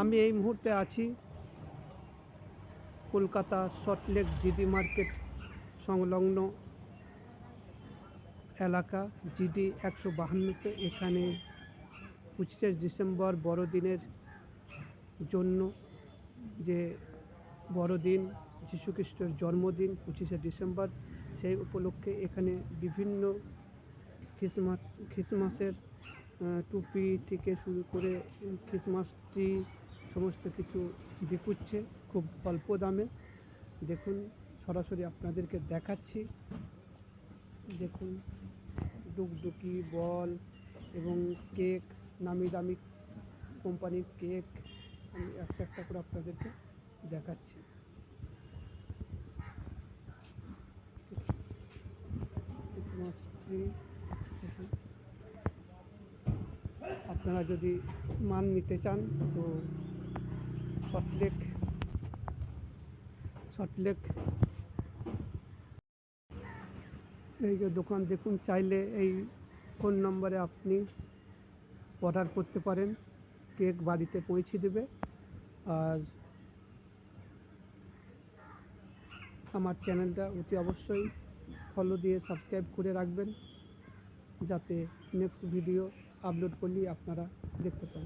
আমি এই মুহূর্তে আছি কলকাতা সল্টলেক জিডি মার্কেট সংলগ্ন এলাকা, জিডি একশো বাহান্নতে। এখানে পঁচিশে ডিসেম্বর বড়দিনের জন্য যে বড়দিন, যীশুখ্রিস্টের জন্মদিন পঁচিশে ডিসেম্বর, সেই উপলক্ষে এখানে বিভিন্ন খ্রিসমাস, খ্রিসমাসের টুপি থেকে শুরু করে খ্রিসমাস ট্রি সমস্ত কিছু বিকুচ্ছে খুব অল্প দামে। দেখুন, সরাসরি আপনাদেরকে দেখাচ্ছি। দেখুন ডুকডুকি বল এবং কেক, নামি দামি কোম্পানির কেক। আমি একটা একটা করে আপনাদেরকে দেখাচ্ছি। ক্রিসমাস ট্রি আপনারা যদি মান নিতে চান, তো সল্টলেক সল্টলেক এই যে দোকান দেখুন, চাইলে এই ফোন নম্বরে আপনি অর্ডার করতে পারেন। কেক বাড়িতে পৌঁছে দেবে। আর আমার চ্যানেলটা অতি অবশ্যই ফলো দিয়ে সাবস্ক্রাইব করে রাখবেন, যাতে নেক্সট ভিডিও আপলোড করলেই আপনারা দেখতে পান।